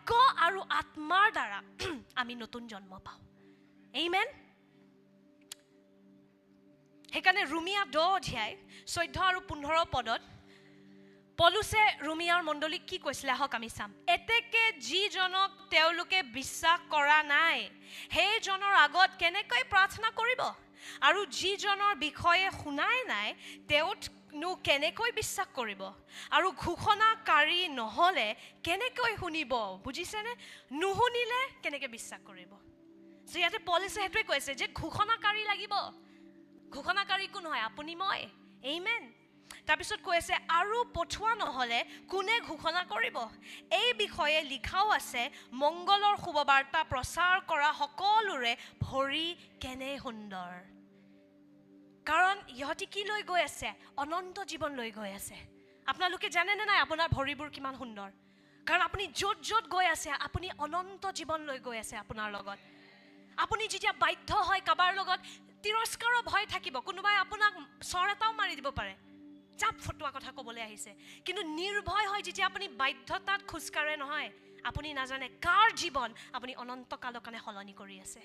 বাক্য আৰু আত্মাৰ দ্বাৰা আমি নতুন জন্ম পাওঁ। এইমেন সেইকাৰণে ৰুমিয়া দহ অধ্যায় চৈধ্য আৰু পোন্ধৰ পদত পলুছে ৰুমিয়াৰ মণ্ডলীক কি কৈছিলে আহক আমি চাম। এতেকে যিজনক তেওঁলোকে বিশ্বাস কৰা নাই সেইজনৰ আগত কেনেকৈ প্ৰাৰ্থনা কৰিব? আৰু যিজনৰ বিষয়ে শুনাই নাই তেওঁনো কেনেকৈ বিশ্বাস কৰিব? আৰু ঘোষণাকাৰী নহ'লে কেনেকৈ শুনিব? বুজিছেনে? নুশুনিলে কেনেকৈ বিশ্বাস কৰিব? চ' ইয়াতে পলিচে সেইটোৱে কৈছে যে ঘোষণাকাৰী লাগিব। ঘোষণাকাৰী কোন হয় আপুনি মই। এইমেন তাৰপিছত কৈ আছে আৰু পঠোৱা নহ'লে কোনে ঘোষণা কৰিব? এই বিষয়ে লিখাও আছে মংগলৰ শুভবাৰ্তা প্ৰচাৰ কৰা সকলোৰে ভৰি কেনে সুন্দৰ? কাৰণ ইহঁতি কি লৈ গৈ আছে? অনন্ত জীৱন লৈ গৈ আছে। আপোনালোকে জানেনে নাই আপোনাৰ ভৰিবোৰ কিমান সুন্দৰ? কাৰণ আপুনি য'ত য'ত গৈ আছে আপুনি অনন্ত জীৱন লৈ গৈ আছে আপোনাৰ লগত। আপুনি যেতিয়া বাধ্য হয় কাৰোবাৰ লগত তিৰস্কাৰৰ ভয় থাকিব। কোনোবাই আপোনাক চৰ এটাও মাৰি দিব পাৰে। জাপ ফটোৱা কথা ক'বলৈ আহিছে। কিন্তু নিৰ্ভয় হয় যেতিয়া আপুনি বাধ্যতাত খোজকাঢ়ে নহয় আপুনি নাজানে কাৰ জীৱন আপুনি অনন্তকালৰ কাৰণে সলনি কৰি আছে।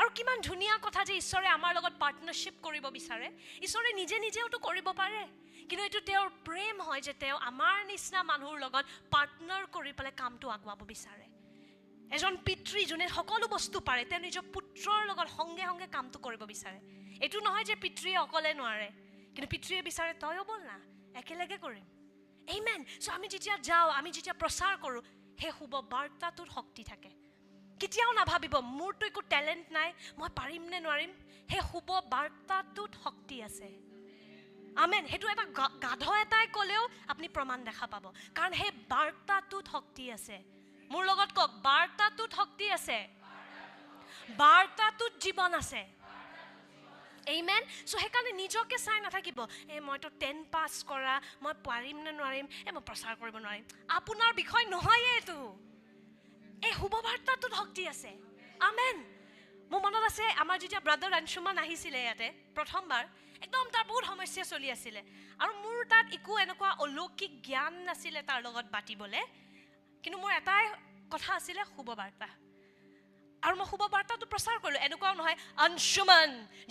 আৰু কিমান ধুনীয়া কথা যে ঈশ্বৰে আমাৰ লগত পাৰ্টনাৰশ্বিপ কৰিব বিচাৰে। ঈশ্বৰে নিজে নিজেওতো কৰিব পাৰে। কিন্তু এইটো তেওঁৰ প্ৰেম হয় যে তেওঁ আমাৰ নিচিনা মানুহৰ লগত পাৰ্টনাৰ কৰি পেলাই কামটো আগুৱাব বিচাৰে। এজন পিতৃ যোনে সকলো বস্তু পাৰে তেওঁ নিজৰ পুত্ৰৰ লগত সংগে সংগে কামটো কৰিব বিচাৰে। এইটো নহয় যে পিতৃয়ে অকলে নোৱাৰে। কিন্তু পিতৃয়ে বিচাৰে তয়ো ব'ল না একেলগে কৰিম। এই মেন চ' আমি যেতিয়া যাওঁ আমি যেতিয়া প্ৰচাৰ কৰোঁ সেই শুভ বাৰ্তাটোত শক্তি থাকে। কেতিয়াও নাভাবিব মোৰতো একো টেলেণ্ট নাই মই পাৰিম নে নোৱাৰিম? সেই শুভ বাৰ্তাটোত শক্তি আছে। আমেন। সেইটো এটা গাধ এটাই ক'লেও আপুনি প্ৰমাণ দেখা পাব। কাৰণ সেই বাৰ্তাটোত শক্তি আছে। মোৰ লগত কওক বাৰ্তাটোত শক্তি আছে। বাৰ্তাটোত জীৱন আছে। এইমেন চ' সেইকাৰণে নিজকে চাই নাথাকিব। এই মইতো টেন পাছ কৰা মই পাৰিম নে নোৱাৰিম? এই মই প্ৰচাৰ কৰিব নোৱাৰিম। আপোনাৰ বিষয় নহয়ে এইটো। এই শুভবাৰ্তাটোত শক্তি আছে। আমেন। মোৰ মনত আছে আমাৰ যেতিয়া ব্ৰাদাৰ আনশুমান আহিছিলে ইয়াতে প্ৰথমবাৰ একদম তাৰ বহুত সমস্যা চলি আছিলে। আৰু মোৰ তাত একো এনেকুৱা অলৌকিক জ্ঞান নাছিলে তাৰ লগত পাতিবলৈ। কিন্তু মোৰ এটাই কথা আছিলে শুভবাৰ্তা। আৰু মই শুভবাৰ্তাটো প্ৰচাৰ কৰিলোঁ এনেকুৱাও নহয় আনশুমান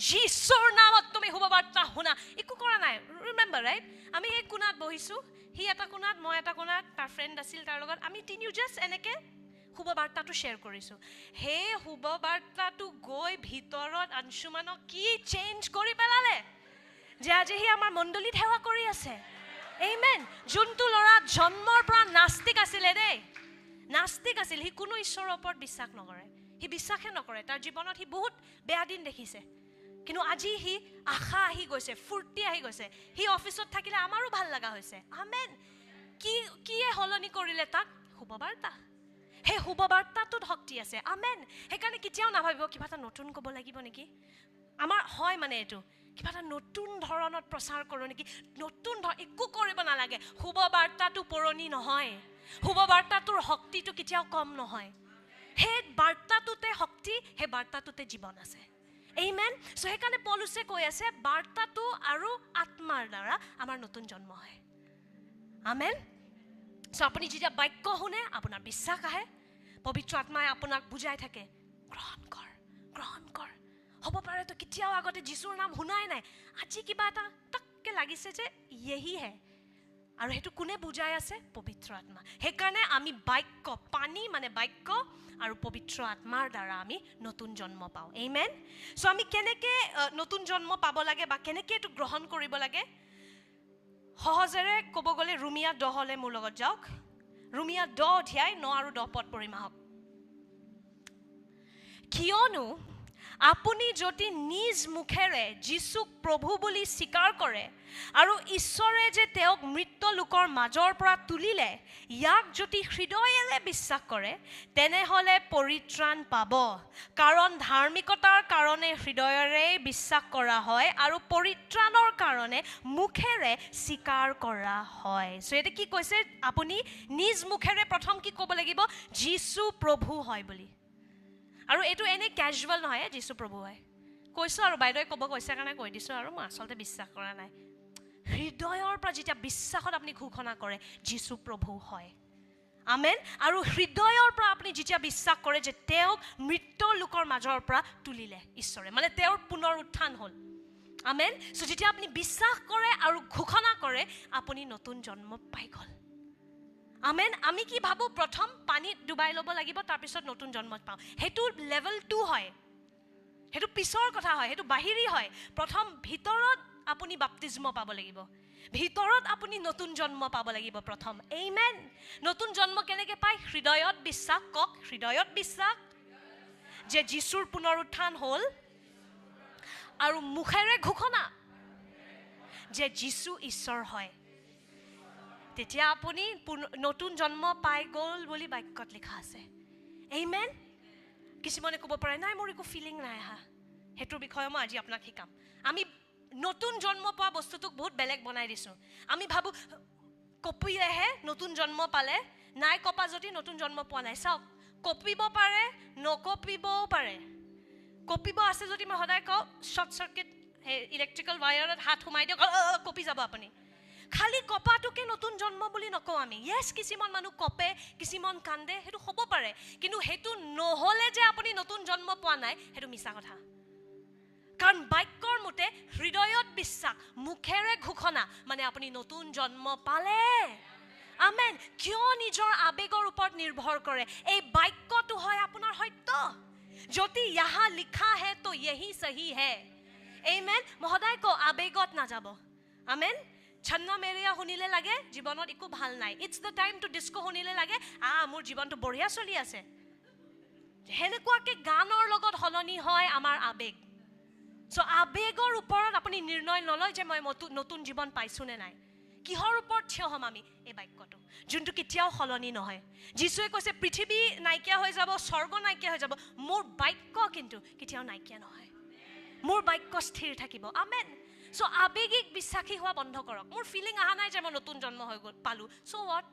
যীশুৰ নামত তুমি শুভবাৰ্তা শুনা। একো কৰা নাই ৰিমেম্বাৰ ৰাইট আমি সেই কোণাত বহিছোঁ সি এটা কোণাত মই এটা কোণাত তাৰ ফ্ৰেণ্ড আছিল তাৰ লগত। আমি তিনিও জাষ্ট এনেকৈ শুভবাৰ্তাটো শ্বেয়াৰ কৰিছোঁ। সেই শুভবাৰ্তাটো গৈ ভিতৰত আনশুমানক কি চেঞ্জ কৰি পেলালে? যে আজি সি আমাৰ মণ্ডলীত সেৱা কৰি আছে। এইমেন যোনটো ল'ৰা জন্মৰ পৰা নাস্তিক আছিলে দেই নাস্তিক আছিল সি কোনো ঈশ্বৰৰ ওপৰত বিশ্বাস নকৰে। সি বিশ্বাসে নকৰে। তাৰ জীৱনত সি বহুত বেয়া দিন দেখিছে। কিন্তু আজি সি আশা আহি গৈছে ফূৰ্তি আহি গৈছে। সি অফিচত থাকিলে আমাৰো ভাল লগা হৈছে। আমেন কি কিয়ে সলনি কৰিলে তাক? শুভবাৰ্তা। সেই শুভবাৰ্তাটোত শক্তি আছে। আমেন। সেইকাৰণে কেতিয়াও নাভাবিব কিবা এটা নতুন ক'ব লাগিব নেকি? আমাৰ হয় মানে এইটো কিবা এটা নতুন ধৰণত প্ৰচাৰ কৰোঁ নেকি? নতুন ধৰ একো কৰিব নালাগে। শুভবাৰ্তাটো পুৰণি নহয়। শুভবাৰ্তাটোৰ শক্তিটো কেতিয়াও কম নহয়। সেই বাৰ্তাটোতে শক্তি সেই বাৰ্তাটোতে জীৱন আছে। এই মেন চ' সেইকাৰণে পলুচে কৈ আছে বাৰ্তাটো আৰু আত্মাৰ দ্বাৰা আমাৰ নতুন জন্ম হয়। আমেন চ' আপুনি যেতিয়া বাক্য শুনে আপোনাৰ বিশ্বাস আহে। পবিত্ৰ আত্মাই আপোনাক বুজাই থাকে গ্ৰহণ কৰ গ্ৰহণ কৰ। হ'ব পাৰে তো কেতিয়াও আগতে যীশুৰ নাম শুনাই নাই। আজি কিবা এটা তাককৈ লাগিছে যে ইয়েহিহে আৰু সেইটো কোনে বুজাই আছে? পবিত্ৰ আত্মা। সেইকাৰণে আমি বাক্য পানী মানে বাক্য আৰু পবিত্ৰ আত্মাৰ দ্বাৰা আমি নতুন জন্ম পাওঁ। এই মেন চ' আমি কেনেকৈ নতুন জন্ম পাব লাগে বা কেনেকৈ এইটো গ্ৰহণ কৰিব লাগে? সহজেৰে ক'ব গ'লে ৰুমিয়া দহলে মোৰ লগত যাওক। ৰুমিয়া দহ অধ্যায় ন আৰু দহ পদ পৰিম আহক কিয়নো আপুনি যদি নিজ মুখেৰে যীচুক প্ৰভু বুলি স্বীকাৰ কৰে আৰু ঈশ্বৰে যে তেওঁক মৃত লোকৰ মাজৰ পৰা তুলিলে ইয়াক যদি হৃদয়েৰে বিশ্বাস কৰে তেনেহ'লে পৰিত্ৰাণ পাব। কাৰণ ধাৰ্মিকতাৰ কাৰণে হৃদয়েৰে বিশ্বাস কৰা হয় আৰু পৰিত্ৰাণৰ কাৰণে মুখেৰে স্বীকাৰ কৰা হয়। চ' এতিয়া কি কৈছে? আপুনি নিজ মুখেৰে প্ৰথম কি ক'ব লাগিব? যীচু প্ৰভু হয় বুলি। আৰু এইটো এনেই কেজুৱেল নহয় যীশু প্ৰভু হয় কৈছোঁ আৰু বাইদেৱে ক'ব কৈছে কাৰণে কৈ দিছোঁ আৰু মই আচলতে বিশ্বাস কৰা নাই। হৃদয়ৰ পৰা যেতিয়া বিশ্বাসত আপুনি ঘোষণা কৰে যীশু প্ৰভু হয়। আমেন? আৰু হৃদয়ৰ পৰা আপুনি যেতিয়া বিশ্বাস কৰে যে তেওঁক মৃত লোকৰ মাজৰ পৰা তুলিলে ঈশ্বৰে মানে তেওঁৰ পুনৰ উত্থান হ'ল। আমেন? চ' যেতিয়া আপুনি বিশ্বাস কৰে আৰু ঘোষণা কৰে আপুনি নতুন জন্ম পাই গ'ল। আমেন আমি কি ভাবোঁ প্ৰথম পানীত ডুবাই ল'ব লাগিব তাৰপিছত নতুন জন্মত পাওঁ। সেইটো লেভেল টু হয়। সেইটো পিছৰ কথা হয় সেইটো বাহিৰী হয়। প্ৰথম ভিতৰত আপুনি বাপ্তিজম পাব লাগিব। ভিতৰত আপুনি নতুন জন্ম পাব লাগিব প্ৰথম। এই মেন নতুন জন্ম কেনেকৈ পায়? হৃদয়ত বিশ্বাস কওক হৃদয়ত বিশ্বাস। যে যীশুৰ পুনৰুত্থান হ'ল আৰু মুখেৰে ঘোষণা যে যীশু ঈশ্বৰ হয়। তেতিয়া আপুনি পুন- নতুন জন্ম পাই গ'ল বুলি বাক্যত লিখা আছে। এই মেন কিছুমানে ক'ব পাৰে নাই মোৰ একো ফিলিং নাই আহা। সেইটোৰ বিষয়ে মই আজি আপোনাক শিকাম। আমি নতুন জন্ম পোৱা বস্তুটোক বহুত বেলেগ বনাই দিছোঁ। আমি ভাবোঁ কপিলেহে নতুন জন্ম পালে। নাই কপা যদি নতুন জন্ম পোৱা নাই। চাওক কপিব পাৰে নকপিবও পাৰে। কপিব আছে যদি মই সদায় কওঁ শ্বৰ্ট চাৰ্কিট সেই ইলেক্ট্ৰিকেল ৱায়াৰত হাত সোমাই দিয়ক কপি যাব আপুনি। খালি কপাটোকে নতুন জন্ম বুলি নকওঁ আমি। য়েছ কিছুমান মানুহ কপে কিছুমান কান্দে সেইটো হ'ব পাৰে। কিন্তু সেইটো নহ'লে যে আপুনি নতুন জন্ম পোৱা নাই সেইটো মিছা কথা। কাৰণ বাক্যৰ মতে হৃদয়ত বিশ্বাস মুখেৰে ঘোষণা মানে আপুনি নতুন জন্ম পালে। আমেন। কিয় নিজৰ আৱেগৰ ওপৰত নিৰ্ভৰ কৰে? এই বাক্যটো হয় আপোনাৰ সত্য। যদি ইয়াহা লিখা হে তো यही সহি হে। এই মেন মই সদায় কওঁ আৱেগত নাযাব। আমেন। ছন্ন মেৰিয়া শুনিলে লাগে জীৱনত একো ভাল নাই it's the time to disco শুনিলে লাগে আ মোৰ জীৱনটো বঢ়িয়া চলি আছে সেনেকুৱাকৈ গানৰ লগত সলনি হয় আমাৰ আৱেগ চ' আৱেগৰ ওপৰত আপুনি নিৰ্ণয় নলয় যে মই নতুন জীৱন পাইছোঁ নে নাই কিহৰ ওপৰত থিয় হ'ম আমি এই বাক্যটো যোনটো কেতিয়াও সলনি নহয় যীশুৱে কৈছে পৃথিৱী নাইকিয়া হৈ যাব স্বৰ্গ নাইকিয়া হৈ যাব মোৰ বাক্য কিন্তু কেতিয়াও নাইকিয়া নহয় মোৰ বাক্য স্থিৰ থাকিব আমেন চ' আৱেগিক বিশ্বাসী হোৱা বন্ধ কৰক। মোৰ ফিলিং অহা নাই যে মই নতুন জন্ম হৈ গ'ল পালোঁ। চ' হোৱাট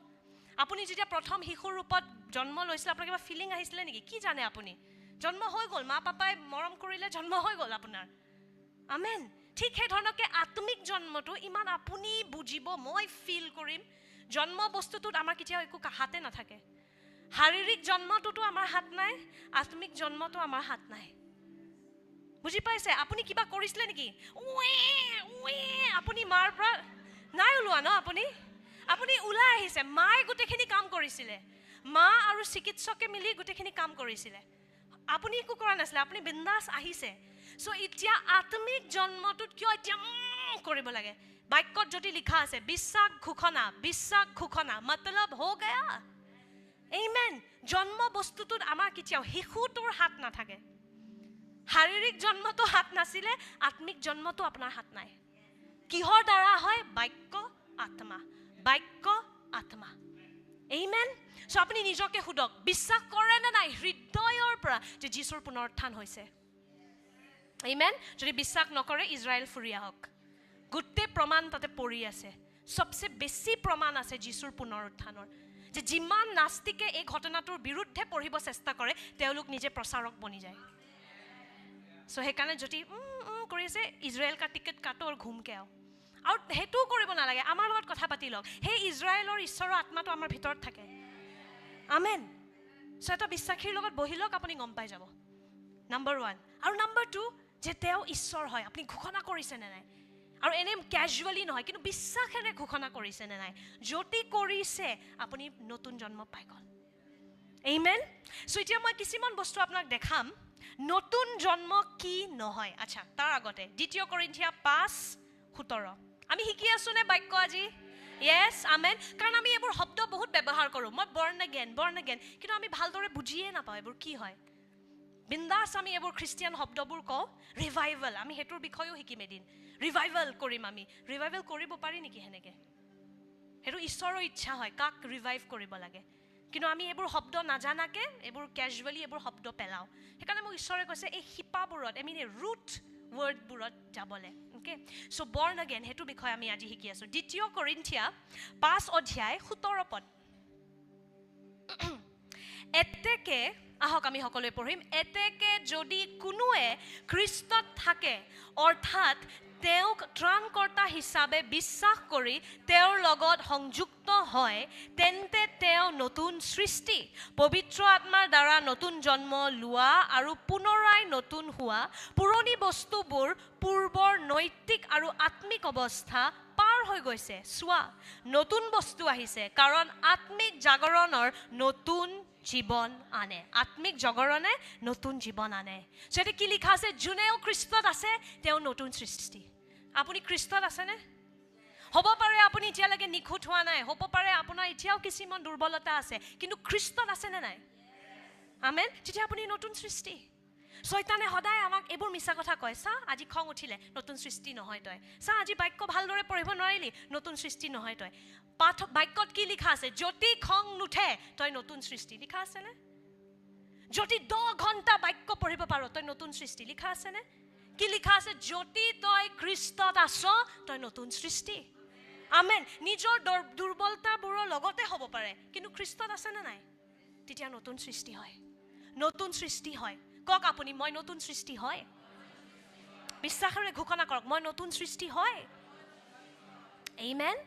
আপুনি যেতিয়া প্ৰথম শিশুৰ ৰূপত জন্ম লৈছিলে আপোনাৰ কিবা ফিলিং আহিছিলে নেকি? কি জানে আপুনি? জন্ম হৈ গ'ল মা পাপাই মৰম কৰিলে জন্ম হৈ গ'ল আপোনাৰ। আমেন। ঠিক সেই ধৰণকে আত্মিক জন্মটো ইমান আপুনি বুজিব মই ফিল কৰিম। জন্ম বস্তুটোত আমাৰ কেতিয়াও একো হাতে নাথাকে। শাৰীৰিক জন্মটোতো আমাৰ হাত নাই আত্মিক জন্মটো আমাৰ হাত নাই। বুজি পাইছে? আপুনি কিবা কৰিছিলে নেকি? আপুনি মাৰ পৰা নাই ওলোৱা ন আপুনি? আপুনি ওলাই আহিছে। মায়ে গোটেইখিনি কাম কৰিছিলে। মা আৰু চিকিৎসকে মিলি গোটেইখিনি কাম কৰিছিলে। আপুনি একো কৰা নাছিলে। আপুনি বিন্দাছ আহিছে। চ' এতিয়া আত্মিক জন্মটোত কিয় এতিয়া কৰিব লাগে? বাক্যত যদি লিখা আছে বিশ্বাস ঘোষণা বিশ্বাস ঘোষণা মতলব হৈ গয়া। এইমেন জন্ম বস্তুটোত আমাৰ কেতিয়াও শিশুটোৰ হাত নাথাকে। শাৰীৰিক জন্মটো হাত নাছিলে আত্মিক জন্মটো আপোনাৰ হাত নাই। কিহৰ দ্বাৰা হয়? বাক্য আত্মা। বাক্য আত্মা। এইমেন চ' আপুনি নিজকে সোধক বিশ্বাস কৰে নে নাই? হৃদয়ৰ পৰা যে যীশুৰ পুনৰুত্থান হৈছে। এইমেন যদি বিশ্বাস নকৰে ইজৰাইল ফুৰি আহক। গোটেই প্ৰমাণ তাতে পৰি আছে। চবচে বেছি প্ৰমাণ আছে যীশুৰ পুনৰুত্থানৰ যে যিমান নাস্তিকে এই ঘটনাটোৰ বিৰুদ্ধে পঢ়িব চেষ্টা কৰে তেওঁলোক নিজে প্ৰচাৰক বনি যায়। চ' সেইকাৰণে যদি কৰি আছে ইজৰাইল কা টিকেট কাটো আৰু ঘুমকে আও। আৰু সেইটোও কৰিব নালাগে আমাৰ লগত কথা পাতি লওক। সেই ইজৰাইলৰ ঈশ্বৰৰ আত্মাটো আমাৰ ভিতৰত থাকে। আমেন। চ' এটা বিশ্বাসীৰ লগত বহি লওক আপুনি গম পাই যাব। নাম্বাৰ ওৱান আৰু নাম্বাৰ টু যে তেওঁ ঈশ্বৰ হয়। আপুনি ঘোষণা কৰিছেনে নাই? আৰু এনেই কেজুৱেলি নহয় কিন্তু বিশ্বাসেৰে ঘোষণা কৰিছেনে নাই? যদি কৰিছে আপুনি নতুন জন্ম পাই গ'ল। এইমেন চ' এতিয়া মই কিছুমান বস্তু আপোনাক দেখাম। নতুন জন্ম কি নহয়? আচ্ছা তাৰ আগতে দ্বিতীয় কৰিন্থিয়া পাঁচ সোতৰ। আমি শিকি আছোঁ নে বাক্য আজি? য়েছ আমেন কাৰণ আমি এইবোৰ শব্দ বহুত ব্যৱহাৰ কৰোঁ। মই বৰ্ণ গেন বৰ্ণ গেন কিন্তু আমি ভালদৰে বুজিয়ে নাপাওঁ এইবোৰ কি হয়। বিন্দাছ আমি এইবোৰ খ্ৰীষ্টিয়ান শব্দবোৰ কওঁ। ৰিভাইভেল আমি সেইটোৰ বিষয়েও শিকিম এদিন। ৰিভাইভেল কৰিম আমি। ৰিভাইভেল কৰিব পাৰি নেকি সেনেকৈ? সেইটো ঈশ্বৰৰ ইচ্ছা হয় কাক ৰিভাইভ কৰিব লাগে? কিন্তু আমি এইবোৰ শব্দ নাজানাকৈ এইবোৰ কেজুৱেলি এইবোৰ শব্দ পেলাওঁ। সেইকাৰণে মোক ঈশ্বৰে কৈছে এই শিপাবোৰত আই মিন এই ৰুট ৱৰ্ডবোৰত যাবলৈ অ'কে চ' বৰ্ণ অগেন সেইটো বিষয়ে আমি আজি শিকি আছোঁ। দ্বিতীয় কৰিন্থিয়া পাঁচ অধ্যায় সোতৰ পদ। এতেকে আহক আমি সকলোৱে পঢ়িম এতেকে যদি কোনোৱে খ্ৰীষ্টত থাকে অৰ্থাৎ তেওঁক ত্ৰাণকৰ্তা হিচাপে বিশ্বাস কৰি তেওঁৰ লগত সংযুক্ত হয় তেন্তে তেওঁ নতুন সৃষ্টি পবিত্ৰ আত্মাৰ দ্বাৰা নতুন জন্ম লোৱা আৰু পুনৰাই নতুন হোৱা পুৰণি বস্তুবোৰ পূৰ্বৰ নৈতিক আৰু আত্মিক অৱস্থা পাৰ হৈ গৈছে। চোৱা নতুন বস্তু আহিছে কাৰণ আত্মিক জাগৰণৰ নতুন জীৱন আনে। আত্মিক জাগৰণে নতুন জীৱন আনে। যদি কি লিখা আছে যোনেও খ্ৰীষ্টত আছে তেওঁ নতুন সৃষ্টি। আপুনি খ্ৰীষ্টত আছেনে? হ'ব পাৰে আপুনি এতিয়ালৈকে নিখুঁত হোৱা নাই। হ'ব পাৰে আপোনাৰ এতিয়াও কিছুমান দুৰ্বলতা আছে। কিন্তু খ্ৰীষ্টত আছেনে নাই? আমেন? তেতিয়া আপুনি নতুন সৃষ্টি। চৈতানে সদায় আমাক এইবোৰ মিছা কথা কয়। চা আজি খং উঠিলে নতুন সৃষ্টি নহয় তই। চা আজি বাক্য ভালদৰে পঢ়িব নোৱাৰিলি নতুন সৃষ্টি নহয় তই। পাঠ বাক্যত কি লিখা আছে? যদি খং নুঠে তই নতুন সৃষ্টি। লিখা আছেনে? যদি দহ ঘণ্টা বাক্য পঢ়িব পাৰ তই নতুন সৃষ্টি। লিখা আছেনে? কি লিখা আছে? যদি তই খ্ৰীষ্টত আছ তই নতুন সৃষ্টি। আমেন। নিজৰ দৰ দুৰ্বলতাবোৰৰ লগতে হ'ব পাৰে। কিন্তু খ্ৰীষ্টত আছেনে নাই? তেতিয়া নতুন সৃষ্টি হয়। নতুন সৃষ্টি হয়। কওক আপুনি মই নতুন সৃষ্টি হয়। বিশ্বাসেৰে ঘোষণা কৰক মই নতুন সৃষ্টি হয়। এইমেন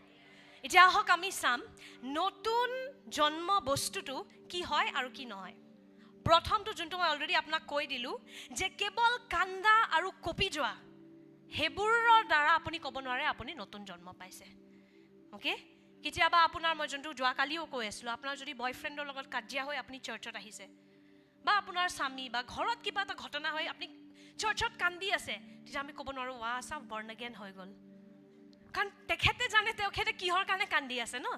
এতিয়া আহক আমি চাম নতুন জন্ম বস্তুটো কি হয় আৰু কি নহয়। প্ৰথমটো যোনটো মই অলৰেডি আপোনাক কৈ দিলোঁ যে কেৱল কান্দা আৰু কঁপি যোৱা সেইবোৰৰ দ্বাৰা আপুনি ক'ব নোৱাৰে আপুনি নতুন জন্ম পাইছে। অ'কে কেতিয়াবা আপোনাৰ মই যোনটো যোৱাকালিও কৈ আছিলোঁ আপোনাৰ যদি বয়ফ্ৰেণ্ডৰ লগত কাজিয়া হৈ আপুনি চাৰ্চত আহিছে বা আপোনাৰ স্বামী বা ঘৰত কিবা এটা ঘটনা হৈ আপুনি চাৰ্চত কান্দি আছে তেতিয়া আমি ক'ব নোৱাৰোঁ ৱা চা বৰ্ণজ্ঞান হৈ গ'ল। কাৰণ তেখেতে জানে তেখেতে কিহৰ কাৰণে কান্দি আছে ন?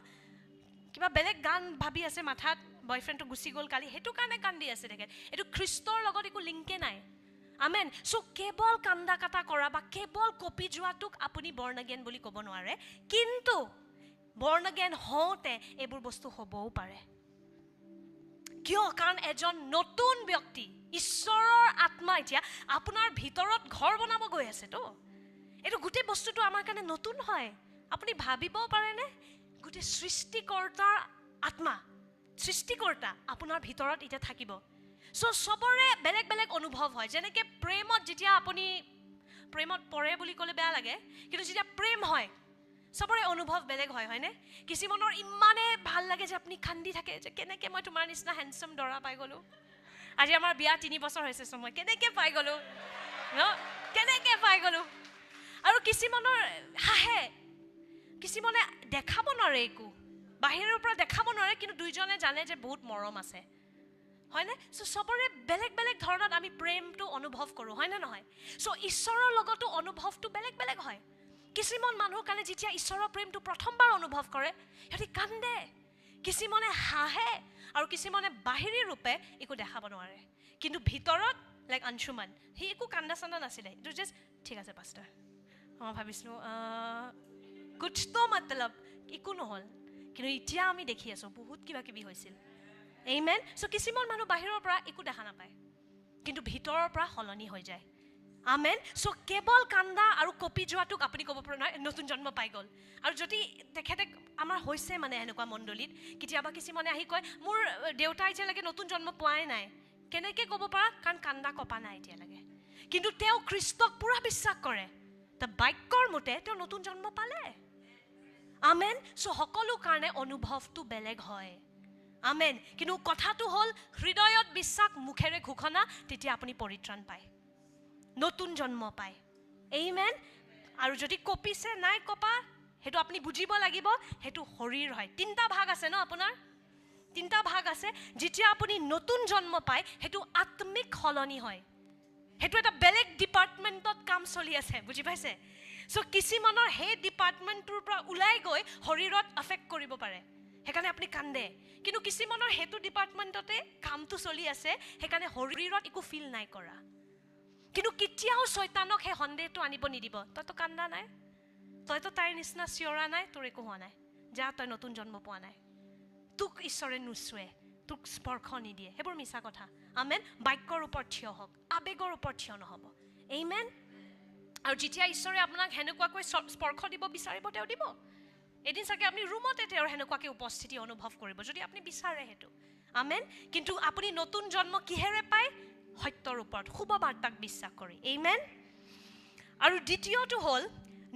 কিবা বেলেগ গান ভাবি আছে মাথাত বয়ফ্ৰেণ্ডটো গুচি গ'ল কালি সেইটো কাৰণে কান্দি আছে তেখেত। এইটো খ্ৰীষ্টৰ লগত একো লিংকে নাই। আমেন চ' কেৱল কান্দা কাটা কৰা বা কেৱল কপি যোৱাটোক আপুনি বৰ্ণজ্ঞান বুলি ক'ব নোৱাৰে। কিন্তু বৰ্ণজ্ঞান হওঁতে এইবোৰ বস্তু হ'বও পাৰে। কিয়? কাৰণ এজন নতুন ব্যক্তি ঈশ্বৰৰ আত্মা এতিয়া আপোনাৰ ভিতৰত ঘৰ বনাব গৈ আছেতো। এইটো গোটেই বস্তুটো আমাৰ কাৰণে নতুন হয়। আপুনি ভাবিব পাৰেনে? গোটেই সৃষ্টিকৰ্তাৰ আত্মা সৃষ্টিকৰ্তা আপোনাৰ ভিতৰত এতিয়া থাকিব। চ' চবৰে বেলেগ বেলেগ অনুভৱ হয়। যেনেকৈ প্ৰেমত যেতিয়া আপুনি প্ৰেমত পৰে বুলি ক'লে বেয়া লাগে কিন্তু যেতিয়া প্ৰেম হয় চবৰে অনুভৱ বেলেগ হয় হয়নে? কিছুমানৰ ইমানে ভাল লাগে যে আপুনি কান্দি থাকে যে কেনেকৈ মই তোমাৰ নিচিনা হেণ্ডচাম দৰা পাই গ'লোঁ। আজি আমাৰ বিয়া তিনি বছৰ হৈছে চ' মই কেনেকৈ পাই গ'লোঁ ন? কেনেকৈ পাই গ'লোঁ। আৰু কিছুমানৰ হাঁহে কিছুমানে দেখাব নোৱাৰে একো। বাহিৰৰ পৰা দেখাব নোৱাৰে কিন্তু দুইজনে জানে যে বহুত মৰম আছে। হয়নে? চ' চবৰে বেলেগ বেলেগ ধৰণত আমি প্ৰেমটো অনুভৱ কৰোঁ হয়নে নহয়? চ' ঈশ্বৰৰ লগতো অনুভৱটো বেলেগ বেলেগ হয়। কিছুমান মানুহৰ কাৰণে যেতিয়া ঈশ্বৰৰ প্ৰেমটো প্ৰথমবাৰ অনুভৱ কৰে সিহঁতি কান্দে। কিছুমানে হাঁহে আৰু কিছুমানে বাহিৰী ৰূপে একো দেখাব নোৱাৰে। কিন্তু ভিতৰত লাইক আনচুমান সি একো কান্দা চান্দা নাছিলে। এইটো জাষ্ট ঠিক আছে পাষ্টাৰ মই ভাবিছিলোঁ কুছটো মতলব একো নহ'ল। কিন্তু এতিয়া আমি দেখি আছোঁ বহুত কিবা কিবি হৈছিল। এইমেন চ' কিছুমান মানুহ বাহিৰৰ পৰা একো দেখা নাপায়। কিন্তু ভিতৰৰ পৰা সলনি হৈ যায়। আমেন চ' কেৱল কান্দা আৰু কপি যোৱাটোক আপুনি ক'ব পৰা নাই নতুন জন্ম পাই গ'ল। আৰু যদি তেখেতে আমাৰ হৈছে মানে এনেকুৱা মণ্ডলীত কেতিয়াবা কিছুমানে আহি কয় মোৰ দেউতা এতিয়ালৈকে নতুন জন্ম পোৱাই নাই। কেনেকৈ ক'ব পাৰা? কাৰণ কান্দা কপা নাই এতিয়ালৈকে। কিন্তু তেওঁ খ্ৰীষ্টক পূৰা বিশ্বাস কৰে। ত বাক্যৰ মতে তেওঁ নতুন জন্ম পালে। আমেন চ' সকলো কাৰণে অনুভৱটো বেলেগ হয়। আমেন কিন্তু কথাটো হ'ল হৃদয়ত বিশ্বাস মুখেৰে ঘোষণা তেতিয়া আপুনি পৰিত্ৰাণ পায়। নতুন জন্ম পায়। এই মেন আৰু যদি কপিছে নাই কপা সেইটো আপুনি বুজিব লাগিব সেইটো শৰীৰ হয়। তিনিটা ভাগ আছে ন আপোনাৰ? তিনিটা ভাগ আছে। যেতিয়া আপুনি নতুন জন্ম পায় সেইটো আত্মিক সলনি হয়। সেইটো এটা বেলেগ ডিপাৰ্টমেণ্টত কাম চলি আছে বুজি পাইছে? চ' কিছুমানৰ সেই ডিপাৰ্টমেণ্টটোৰ পৰা ওলাই গৈ শৰীৰত এফেক্ট কৰিব পাৰে। সেইকাৰণে আপুনি কান্দে। কিন্তু কিছুমানৰ সেইটো ডিপাৰ্টমেণ্টতে কামটো চলি আছে সেইকাৰণে শৰীৰত একো ফিল নাই কৰা। কিন্তু কেতিয়াও ছয়তানক সেই সন্দেহটো আনিব নিদিব। তইতো কান্দা নাই। তইতো তাইৰ নিচিনা চিঞৰা নাই তোৰ একো হোৱা নাই। যা তই নতুন জন্ম পোৱা নাই। তোক ঈশ্বৰে নুচুৱে তোক স্পৰ্শ নিদিয়ে। সেইবোৰ মিছা কথা। আমেন। বাক্যৰ ওপৰত থিয় হওক। আৱেগৰ ওপৰত থিয় নহ'ব। এই মেন আৰু যেতিয়া ঈশ্বৰে আপোনাক সেনেকুৱাকৈ স্পৰ্শ দিব বিচাৰিব তেওঁ দিব। এদিন চাগে আপুনি ৰুমতে তেওঁৰ সেনেকুৱাকৈ উপস্থিতি অনুভৱ কৰিব যদি আপুনি বিচাৰে সেইটো। আমেন? কিন্তু আপুনি নতুন জন্ম কিহেৰে পায়? সত্যৰ ওপৰত শুভ বাৰ্তাক বিশ্বাস কৰি। এই মেন আৰু দ্বিতীয়টো হ'ল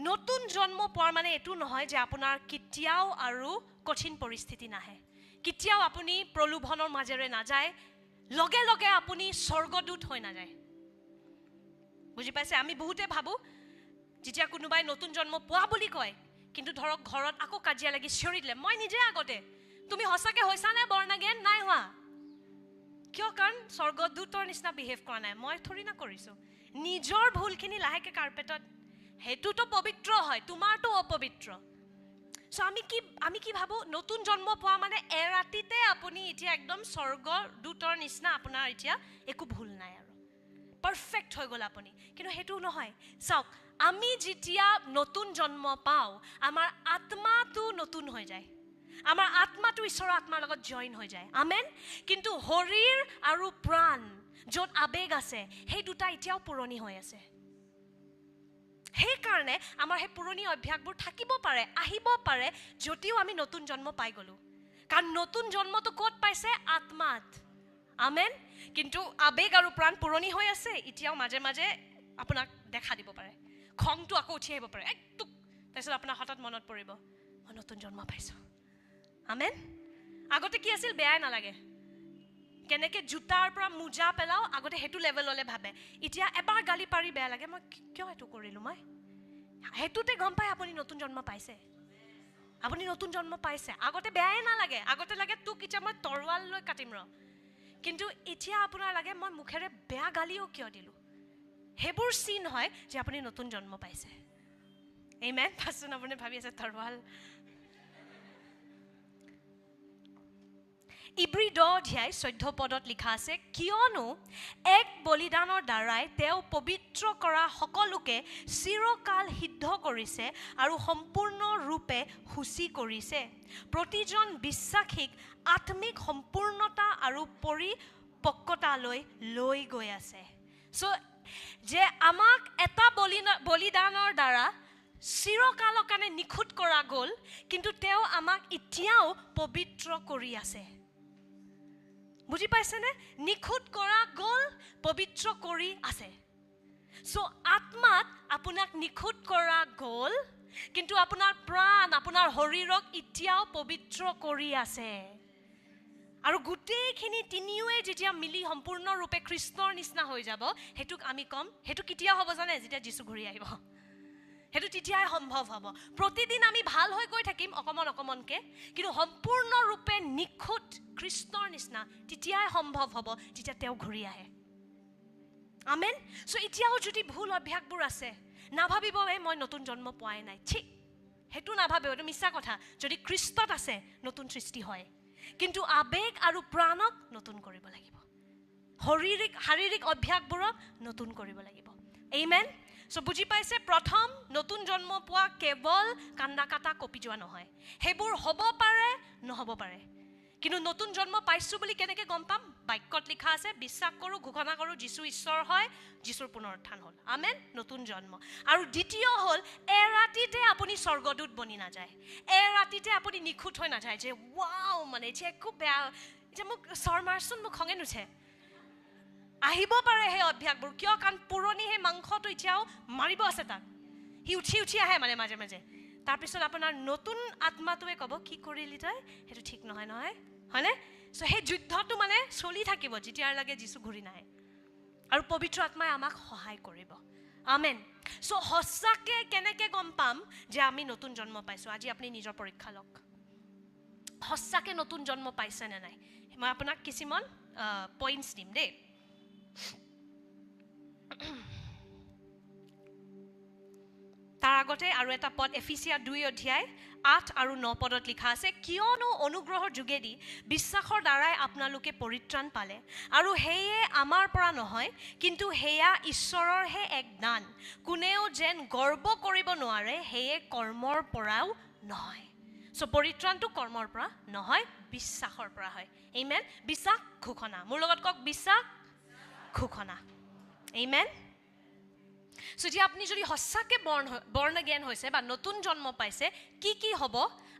নতুন জন্ম পোৱাৰ মানে এইটো নহয় যে আপোনাৰ কেতিয়াও আৰু কঠিন পৰিস্থিতি নাহে। কেতিয়াও আপুনি প্ৰলোভনৰ মাজেৰে নাযায় লগে লগে আপুনি স্বৰ্গদূত হৈ নাযায়। বুজি পাইছে? আমি বহুতে ভাবোঁ যেতিয়া কোনোবাই নতুন জন্ম পোৱা বুলি কয় কিন্তু ধৰক ঘৰত আকৌ কাজিয়া লাগি চিঞৰি দিলে মই নিজে আগতে তুমি সঁচাকৈ হৈছানে বৰ্ণাগেন? নাই হোৱা। কিয়? কাৰণ স্বৰ্গদূতৰ নিচিনা বিহেভ কৰা নাই। মই থৰি না কৰিছোঁ নিজৰ ভুলখিনি লাহেকৈ কাৰ্পেটত সেইটোতো পবিত্ৰ হয় তোমাৰতো অপবিত্ৰ। চ' আমি কি আমি কি ভাবোঁ? নতুন জন্ম পোৱা মানে এৰাতিতে আপুনি এতিয়া একদম স্বৰ্গদূতৰ নিচিনা আপোনাৰ এতিয়া একো ভুল নাই আৰু। পাৰফেক্ট হৈ গ'ল আপুনি। কিন্তু সেইটো নহয়। চাওক আমি যেতিয়া নতুন জন্ম পাওঁ আমাৰ আত্মাটো নতুন হৈ যায়। আমাৰ আত্মাটো ঈশ্বৰৰ আত্মাৰ লগত জইন হৈ যায়। আমেন? কিন্তু শৰীৰ আৰু প্ৰাণ য'ত আৱেগ আছে সেই দুটা এতিয়াও পুৰণি হৈ আছে। সেইকাৰণে আমাৰ সেই পুৰণি অভ্যাসবোৰ থাকিব পাৰে আহিব পাৰে যদিও আমি নতুন জন্ম পাই গ'লোঁ। কাৰণ নতুন জন্মটো ক'ত পাইছে? আত্মাত। আমেন? কিন্তু আৱেগ আৰু প্ৰাণ পুৰণি হৈ আছে এতিয়াও মাজে মাজে আপোনাক দেখা দিব পাৰে। খংটো আকৌ উঠি আহিব পাৰে। একটু তাৰপিছত আপোনাৰ হঠাৎ মনত পৰিব মই নতুন জন্ম পাইছোঁ। আমেন আগতে কি আছিল? বেয়াই নালাগে। কেনেকৈ জোতাৰ পৰা মোজা পেলাওঁ আগতে সেইটো লেভেললৈ ভাবে। এতিয়া এবাৰ গালি পাৰি বেয়া লাগে। মই কিয় এইটো কৰিলোঁ মই? সেইটোতে গম পাই আপুনি নতুন জন্ম পাইছে। আপুনি নতুন জন্ম পাইছে। আগতে বেয়াই নালাগে। আগতে লাগে তোক এতিয়া মই তৰোৱাল লৈ কাটিম ৰ। কিন্তু এতিয়া আপোনাৰ লাগে মই মুখেৰে বেয়া গালিও কিয় দিলোঁ? সেইবোৰ চিন হয় যে আপুনি নতুন জন্ম পাইছে। এই মেন আপুনি ভাবি আছে তৰোৱাল ইব্ৰী দ অধ্যায় চৈধ্য পদত লিখা আছে কিয়নো এক বলিদানৰ দ্বাৰাই তেওঁ পবিত্ৰ কৰা সকলোকে চিৰকাল সিদ্ধ কৰিছে আৰু সম্পূৰ্ণৰূপে সূচী কৰিছে। প্ৰতিজন বিশ্বাসীক আত্মিক সম্পূৰ্ণতা আৰু পৰিপক্কতালৈ লৈ গৈ আছে। চ' যে আমাক এটা বলিনা বলিদানৰ দ্বাৰা চিৰকালৰ কাৰণে নিখুঁত কৰা গ'ল কিন্তু তেওঁ আমাক এতিয়াও পবিত্ৰ কৰি আছে। বুজি পাইছেনে? নিখুঁত কৰা গ'ল পবিত্ৰ কৰি আছে। চ' আত্মাত আপোনাক নিখুঁত কৰা গ'ল কিন্তু আপোনাৰ প্ৰাণ আপোনাৰ শৰীৰক এতিয়াও পবিত্ৰ কৰি আছে। আৰু গোটেইখিনি তিনিওৱে যেতিয়া মিলি সম্পূৰ্ণৰূপে কৃষ্ণৰ নিচিনা হৈ যাব সেইটোক আমি ক'ম সেইটো কেতিয়া হ'ব জানে? যেতিয়া যিচু ঘূৰি আহিব। সেইটো তেতিয়াই সম্ভৱ হ'ব। প্ৰতিদিন আমি ভাল হৈ গৈ থাকিম অকণমান অকণমানকৈ কিন্তু সম্পূৰ্ণৰূপে নিখুঁত কৃষ্ণৰ নিচিনা তেতিয়াই সম্ভৱ হ'ব যেতিয়া তেওঁ ঘূৰি আহে। আমেন? চ' এতিয়াও যদি ভুল অভ্যাসবোৰ আছে নাভাবিব এই মই নতুন জন্ম পোৱাই নাই। ঠিক সেইটো নাভাবে এইটো মিছা কথা। যদি কৃষ্টত আছে নতুন সৃষ্টি হয়। কিন্তু আৱেগ আৰু প্ৰাণক নতুন কৰিব লাগিব। শাৰীৰিক শাৰীৰিক অভ্যাসবোৰক নতুন কৰিব লাগিব। এই মেন চ' বুজি পাইছে প্ৰথম নতুন জন্ম পোৱা কেৱল কান্দা কাটা কঁপি যোৱা নহয়। সেইবোৰ হ'ব পাৰে নহ'ব পাৰে। কিন্তু নতুন জন্ম পাইছোঁ বুলি কেনেকৈ গম পাম? বাক্যত লিখা আছে বিশ্বাস কৰোঁ ঘোষণা কৰোঁ যীশু ঈশ্বৰ হয় যীশুৰ পুনৰুত্থান হ'ল। আমেন নতুন জন্ম। আৰু দ্বিতীয় হ'ল এৰাতিতে আপুনি স্বৰ্গদূত বনি নাযায়। এৰাতিতে আপুনি নিখুঁত হৈ নাযায় যে ৱাও মানে এতিয়া একো বেয়া এতিয়া মোক চৰ মাৰচোন মোক খঙে নুঠে। আহিব পাৰে সেই অভ্যাসবোৰ। কিয়? কাৰণ পুৰণি সেই মাংসটো এতিয়াও মাৰিব আছে তাক। সি উঠি উঠি আহে মানে মাজে মাজে। তাৰপিছত আপোনাৰ নতুন আত্মাটোৱে ক'ব কি কৰিলি তই? সেইটো ঠিক নহয় নহয়। হয়নে? চ' সেই যুদ্ধটো মানে চলি থাকিব যেতিয়ালৈকে যিচু ঘূৰি নাহে। আৰু পবিত্ৰ আত্মাই আমাক সহায় কৰিব। আমেন। চ' সঁচাকৈ কেনেকৈ গম পাম যে আমি নতুন জন্ম পাইছোঁ? আজি আপুনি নিজৰ পৰীক্ষা লওক। সঁচাকৈ নতুন জন্ম পাইছেনে নাই? মই আপোনাক কিছুমান পইণ্টছ দিম দেই। তাৰ আগতে আৰু এটা পদ এফিচিয়া দুই অধ্যায় আঠ আৰু ন পদত লিখা আছে কিয়নো অনুগ্ৰহৰ যোগেদি বিশ্বাসৰ দ্বাৰাই আপোনালোকে পৰিত্ৰাণ পালে। আৰু সেয়ে আমাৰ পৰা নহয় কিন্তু সেয়া ঈশ্বৰৰহে এক দান। কোনেও যেন গৰ্ব কৰিব নোৱাৰে সেয়ে কৰ্মৰ পৰাও নহয়। চ' পৰিত্ৰাণটো কৰ্মৰ পৰা নহয় বিশ্বাসৰ পৰা হয়। এইমেন বিশ্বাস ঘোষণা। মোৰ লগত কওক বিশ্বাস ঘোষণা এইমেন চ' এতিয়া আপুনি যদি সঁচাকৈ বৰ্ণ বৰ্ণ জ্ঞান হৈছে বা নতুন জন্ম পাইছে কি কি হ'ব?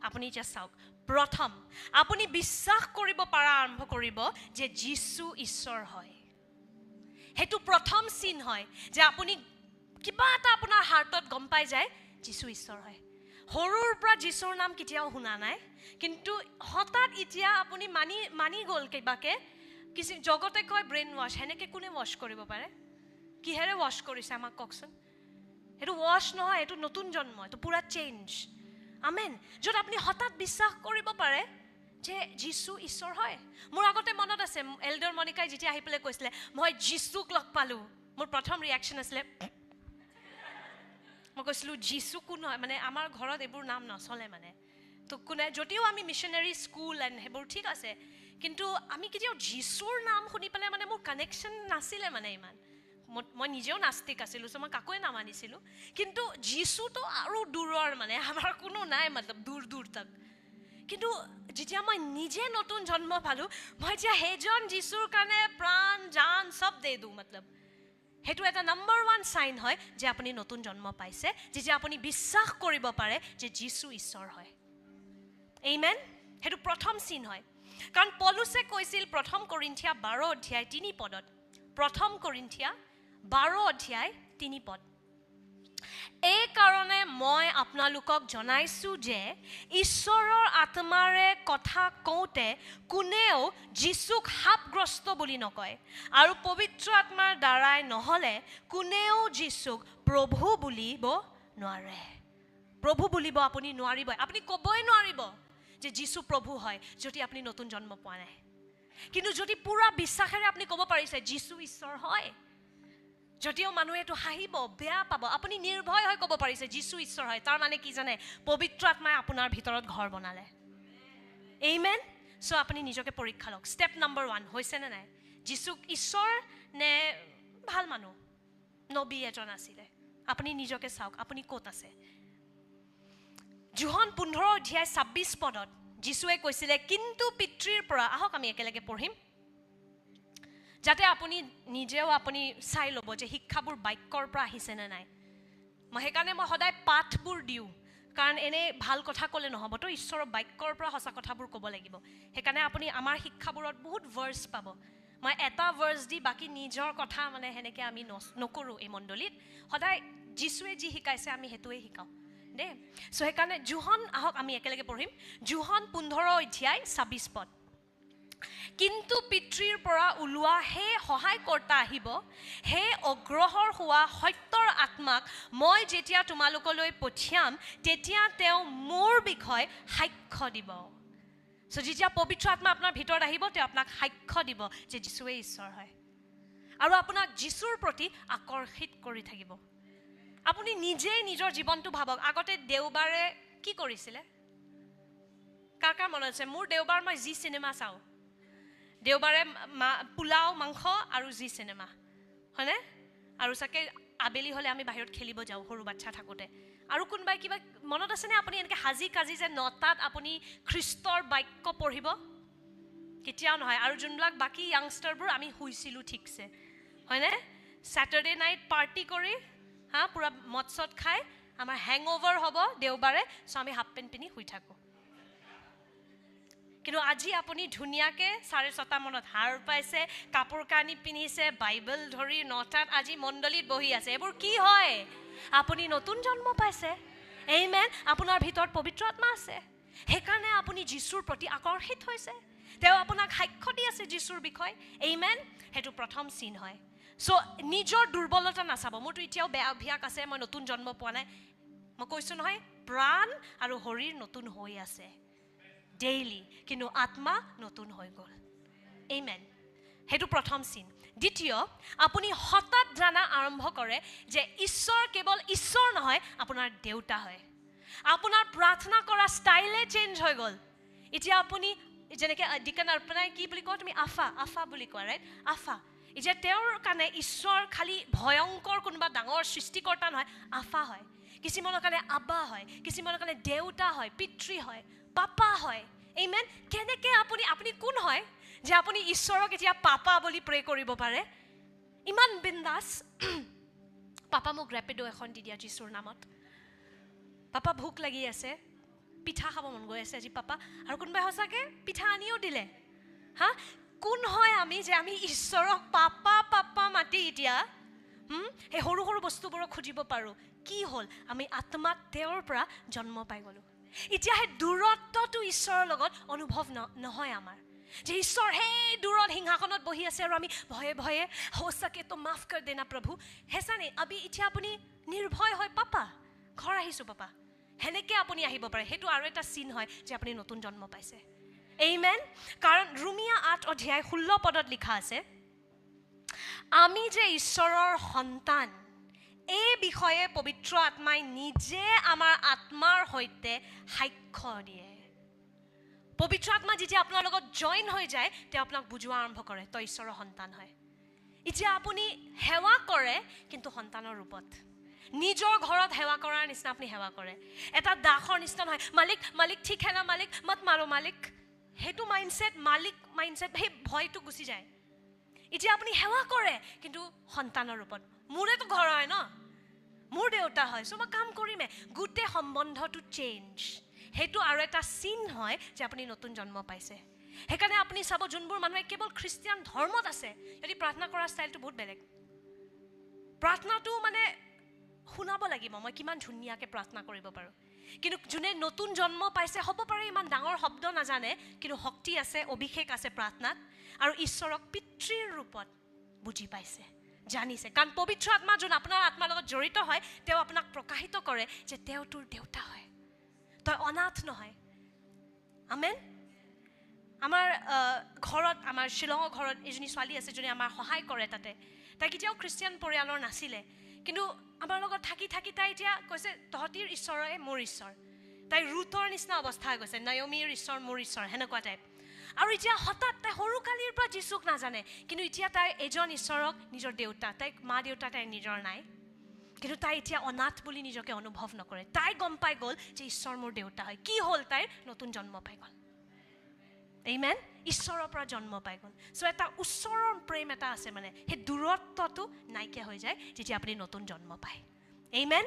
আপুনি এতিয়া চাওক। প্ৰথম আপুনি বিশ্বাস কৰিব পৰা আৰম্ভ কৰিব যে যীশু ঈশ্বৰ হয়। সেইটো প্ৰথম চিন হয় যে আপুনি কিবা এটা আপোনাৰ হাৰ্টত গম পাই যায় যীশু ঈশ্বৰ হয়। সৰুৰ পৰা যীশুৰ নাম কেতিয়াও শুনা নাই কিন্তু হঠাৎ এতিয়া আপুনি মানি মানি গ'ল কিবাকে কিছু জগতে কয় ব্ৰেইন ৱাশ্ব সেনেকৈ কোনে ৱাশ্ব কৰিব পাৰে কিহেৰে ৱাশ্ব কৰিছে আমাক কওকচোন সেইটো ৱাশ্ব নহয় এইটো নতুন জন্ম এইটো পূৰা চেঞ্জ আমেন য'ত আপুনি হঠাৎ বিশ্বাস কৰিব পাৰে যে যীশু ঈশ্বৰ হয় মোৰ আগতে মনত আছে এল্ডৰ মণিকাই যেতিয়া আহি পেলাই কৈছিলে মই যীশুক লগ পালোঁ মোৰ প্ৰথম ৰিয়েকশ্যন আছিলে মই কৈছিলোঁ যীশু কোন হয় মানে আমাৰ ঘৰত এইবোৰ নাম নচলে মানে তো কোনে যদিও আমি মিছনেৰী স্কুল এণ্ড সেইবোৰ ঠিক আছে কিন্তু আমি কেতিয়াও যীশুৰ নাম শুনি পেলাই মানে মোৰ কানেকশ্যন নাছিলে মানে ইমান। মই- নিজেও নাস্তিক আছিলোঁ চ' মই কাকোৱে নামানিছিলোঁ। কিন্তু যীশুটো আৰু দূৰৰ মানে আমাৰ কোনো নাই মতলব দূৰ দূৰ তাক। কিন্তু যেতিয়া মই নিজে নতুন জন্ম পালোঁ মই এতিয়া সেইজন যীশুৰ কাৰণে প্ৰাণ জান চব দে দিওঁ মতলব। সেইটো এটা নম্বৰ ওৱান চাইন হয় যে আপুনি নতুন জন্ম পাইছে যেতিয়া আপুনি বিশ্বাস কৰিব পাৰে যে যীশু ঈশ্বৰ হয়। এইমেন সেইটো প্ৰথম চিন হয়। কাৰণ পলুছে কৈছিল প্ৰথম কৰিন্ঠিয়া বাৰ অধ্যায় তিনি পদত। প্ৰথম কৰিন্ঠিয়া বাৰ অধ্যায় তিনি পদ। এই কাৰণে মই আপোনালোকক জনাইছোঁ যে ঈশ্বৰৰ আত্মাৰে কথা কওঁতে কোনেও যীচুক সাপগ্ৰস্ত বুলি নকয় আৰু পবিত্ৰ আত্মাৰ দ্বাৰাই নহ'লে কোনেও যীচুক প্ৰভু বুলিব নোৱাৰে। প্ৰভু বুলিব আপুনি নোৱাৰিব আপুনি ক'বই নোৱাৰিব। যে যীচু প্ৰভু হয় যদি আপুনি নতুন জন্ম পোৱা নাই। কিন্তু যদি পূৰা বিশ্বাসেৰে আপুনি ক'ব পাৰিছে যীচু ঈশ্বৰ হয় যদিও মানুহে এইটো হাঁহিব বেয়া পাব আপুনি নিৰ্ভয় হৈ ক'ব পাৰিছে যীচু ঈশ্বৰ হয় তাৰ মানে কি জানে পবিত্ৰ আত্মাই আপোনাৰ ভিতৰত ঘৰ বনালে। এইমেন চ' আপুনি নিজকে পৰীক্ষা লওক। ষ্টেপ নম্বৰ ওৱান হৈছেনে নাই? যীচুক ঈশ্বৰ নে ভাল মানুহ? নবী এজন আছিলে। আপুনি নিজকে চাওক আপুনি ক'ত আছে? জোহন পোন্ধৰ অধ্যায় ছাব্বিছ পদত যীশুৱে কৈছিলে কিন্তু পিতৃৰ পৰা আহক আমি একেলগে পঢ়িম যাতে আপুনি নিজেও আপুনি চাই ল'ব যে শিক্ষাবোৰ বাক্যৰ পৰা আহিছেনে নাই। মই সেইকাৰণে মই সদায় পাঠবোৰ দিওঁ কাৰণ এনেই ভাল কথা ক'লে নহ'বতো ঈশ্বৰৰ বাক্যৰ পৰা সঁচা কথাবোৰ ক'ব লাগিব। সেইকাৰণে আপুনি আমাৰ শিক্ষাবোৰত বহুত ভাৰ্চ পাব। মই এটা ভাৰ্চ দি বাকী নিজৰ কথা মানে সেনেকৈ আমি নচ- নকৰোঁ এই মণ্ডলীত। সদায় যীশুৱে যি শিকাইছে আমি সেইটোৱে শিকাওঁ। দেই চ' সেইকাৰণে জোহন আহক আমি একেলগে পঢ়িম। জোহন পোন্ধৰ অধ্যায় ছাব্বিছ পদ। কিন্তু পিতৃৰ পৰা ওলোৱা সেই সহায়কৰ্তা আহিব সেই অগ্ৰসৰ হোৱা সত্যৰ আত্মাক মই যেতিয়া তোমালোকলৈ পঠিয়াম তেতিয়া তেওঁ মোৰ বিষয়ে সাক্ষ্য দিব। চ' যেতিয়া পবিত্ৰ আত্মা আপোনাৰ ভিতৰত আহিব তেওঁ আপোনাক সাক্ষ্য দিব যে যীশুৱে ঈশ্বৰ হয়। আৰু আপোনাক যীশুৰ প্ৰতি আকৰ্ষিত কৰি থাকিব। আপুনি নিজেই নিজৰ জীৱনটো ভাবক আগতে দেওবাৰে কি কৰিছিলে? কাৰ কাৰ মনত আছে? মোৰ দেওবাৰ মই যি চিনেমা চাওঁ। দেওবাৰে মা পোলাও মাংস আৰু যি চিনেমা। হয়নে? আৰু চাগে আবেলি হ'লে আমি বাহিৰত খেলিব যাওঁ সৰু বাচ্ছা থাকোঁতে। আৰু কোনোবাই কিবা মনত আছেনে আপুনি এনেকৈ সাজি কাজি যে নটাত আপুনি খ্ৰীষ্টৰ বাক্য পঢ়িব? কেতিয়াও নহয়। আৰু যোনবিলাক বাকী য়াংষ্টাৰবোৰ আমি শুইছিলোঁ ঠিকছে। হয়নে? ছেটাৰডে নাইট পাৰ্টি কৰি হা পূৰা চদ খাই আমাৰ হেং অ'ভাৰ হ'ব দেওবাৰে চ' আমি হাফ পেণ্ট পিন্ধি শুই থাকোঁ। কিন্তু আজি আপুনি ধুনীয়াকৈ চাৰে ছটা মানত হাৰ পাইছে কাপোৰ কানি পিন্ধিছে বাইবেল ধৰি নটাত আজি মণ্ডলীত বহি আছে। এইবোৰ কি হয়? আপুনি নতুন জন্ম পাইছে। এই মেন আপোনাৰ ভিতৰত পবিত্ৰ আত্মা আছে। সেইকাৰণে আপুনি যীশুৰ প্ৰতি আকৰ্ষিত হৈছে। তেওঁ আপোনাক সাক্ষ্য দি আছে যীশুৰ বিষয়ে। এই মেন সেইটো প্ৰথম চিন হয়। চ' নিজৰ দুৰ্বলতা নাচাব। মোৰতো এতিয়াও বেয়া অভ্যাস আছে মই নতুন জন্ম পোৱা নাই। মই কৈছোঁ নহয় প্ৰাণ আৰু শৰীৰ নতুন হৈ আছে। ডেইলি কিন্তু আত্মা নতুন হৈ গ'ল। এইমেন সেইটো প্ৰথম চিন দ্বিতীয় আপুনি হঠাৎ জানা আৰম্ভ কৰে যে ঈশ্বৰ কেৱল ঈশ্বৰ নহয় আপোনাৰ দেউতা হয়। আপোনাৰ প্ৰাৰ্থনা কৰা ষ্টাইলে চেঞ্জ হৈ গ'ল। এতিয়া আপুনি যেনেকৈ ডিকন অৰ্পণাই কি বুলি কয় তুমি আফা আফা বুলি কোৱা ৰাইট আফা। এতিয়া তেওঁৰ কাৰণে ঈশ্বৰ খালী ভয়ংকৰ কোনোবা ডাঙৰ সৃষ্টিকৰ্তা নহয় আফা হয়। কিছুমানৰ কাৰণে আব্বা হয় কিছুমানৰ কাৰণে দেউতা হয় পিতৃ হয় পাপা হয়। ইমেন কেনেকৈ আপুনি আপুনি কোন হয় যে আপুনি ঈশ্বৰক এতিয়া পাপা বুলি প্ৰে কৰিব পাৰে? ইমান বিন্দাস। পাপা মোক ৰেপিডো এখন দি দিয়া যীশুৰ নামত। পাপা ভোক লাগি আছে। পিঠা খাব মন গৈ আছে আজি পাপা। আৰু কোনোবাই সঁচাকৈ পিঠা আনিও দিলে। হা? কোন হয় আমি যে আমি ঈশ্বৰক পাপা পাপা মাতি এতিয়া সেই সৰু সৰু বস্তুবোৰক খুজিব পাৰোঁ। কি হ'ল? আমি আত্মাত তেওঁৰ পৰা জন্ম পাই গ'লোঁ। এতিয়া সেই দূৰত্বটো ঈশ্বৰৰ লগত অনুভৱ ন নহয় আমাৰ। যে ঈশ্বৰ সেই দূৰত সিংহাসনত বহি আছে আৰু আমি ভয়ে ভয়ে সঁচাকে তো মাফ কৰ দেনা প্ৰভু। হেঁচানে আমি এতিয়া আপুনি নিৰ্ভয় হয় পাপা ঘৰ আহিছোঁ পাপা। সেনেকৈ আপুনি আহিব পাৰে। সেইটো আৰু এটা চিন হয় যে আপুনি নতুন জন্ম পাইছে। এইমেন কাৰণ ৰুমিয়া আঠ অধ্যায় ষোল্ল পদত লিখা আছে আমি যে ঈশ্বৰৰ সন্তান এই বিষয়ে পবিত্ৰ আত্মাই নিজে আমাৰ আত্মাৰ সৈতে সাক্ষ্য দিয়ে। পবিত্ৰ আত্মা যেতিয়া আপোনাৰ লগত জইন হৈ যায় তেওঁ আপোনাক বুজোৱা আৰম্ভ কৰে তই ঈশ্বৰৰ সন্তান হয়। এতিয়া আপুনি সেৱা কৰে কিন্তু সন্তানৰ ৰূপত। নিজৰ ঘৰত সেৱা কৰাৰ নিচিনা আপুনি সেৱা কৰে। এটা দাসৰ নিচিনা নহয়। মালিক মালিক ঠিক হে না মালিক মত মাৰো মালিক। সেইটো মাইণ্ডছেট মালিক মাইণ্ডছেট সেই ভয়টো গুচি যায়। এতিয়া আপুনি সেৱা কৰে কিন্তু সন্তানৰ ৰূপত। মোৰেতো ঘৰ হয় ন? মোৰ দেউতা হয় চ' মই কাম কৰিমে। গোটেই সম্বন্ধটো চেঞ্জ সেইটো আৰু এটা চিন হয় যে আপুনি নতুন জন্ম পাইছে। সেইকাৰণে আপুনি চাব যোনবোৰ মানুহে কেৱল খ্ৰীষ্টিয়ান ধৰ্মত আছে যদি প্ৰাৰ্থনা কৰা ষ্টাইলটো বহুত বেলেগ। প্ৰাৰ্থনাটো মানে শুনাব লাগিব মই কিমান ধুনীয়াকৈ প্ৰাৰ্থনা কৰিব পাৰোঁ। কিন্তু যোনে নতুন জন্ম পাইছে হ'ব পাৰে ইমান ডাঙৰ শব্দ নাজানে কিন্তু শক্তি আছে অভিষেক আছে প্ৰাৰ্থনাত আৰু ঈশ্বৰক পিতৃৰ ৰূপত বুজি পাইছে জানিছে। কাৰণ পবিত্ৰ আত্মা যোন আপোনাৰ আত্মাৰ লগত জড়িত হয় তেওঁ আপোনাক প্ৰকাশিত কৰে যে তেওঁ তোৰ দেউতা হয়। তই অনাথ নহয়। আমেন? আমাৰ ঘৰত আমাৰ শ্বিলঙৰ ঘৰত এজনী ছোৱালী আছে যোনে আমাৰ সহায় কৰে তাতে। তাই কেতিয়াও খ্ৰীষ্টিয়ান পৰিয়ালৰ নাছিলে। কিন্তু আমাৰ লগত থাকি থাকি তাই এতিয়া কৈছে তহঁতিৰ ঈশ্বৰে মোৰ ঈশ্বৰ। তাই ৰুটৰ নিচিনা অৱস্থা হৈ গৈছে নয়মীৰ ঈশ্বৰ মোৰ ঈশ্বৰ সেনেকুৱা টাইপ আৰু এতিয়া হঠাৎ তাই সৰুকালিৰ পৰা যীচুক নাজানে কিন্তু এতিয়া তাই এজন ঈশ্বৰক নিজৰ দেউতা তাইক মা দেউতা তাইৰ নিজৰ নাই। কিন্তু তাই এতিয়া অনাথ বুলি নিজকে অনুভৱ নকৰে। তাই গম পাই গ'ল যে ঈশ্বৰ মোৰ দেউতা হয়। কি হ'ল তাইৰ? নতুন জন্ম পাই গ'ল। এইমেন ঈশ্বৰৰ পৰা জন্ম পাই গ'ল চ' এটা ওচৰৰ প্ৰেম এটা আছে মানে। সেই দূৰত্বটো নাইকিয়া হৈ যায় যেতিয়া আপুনি নতুন জন্ম পায়। এইমেন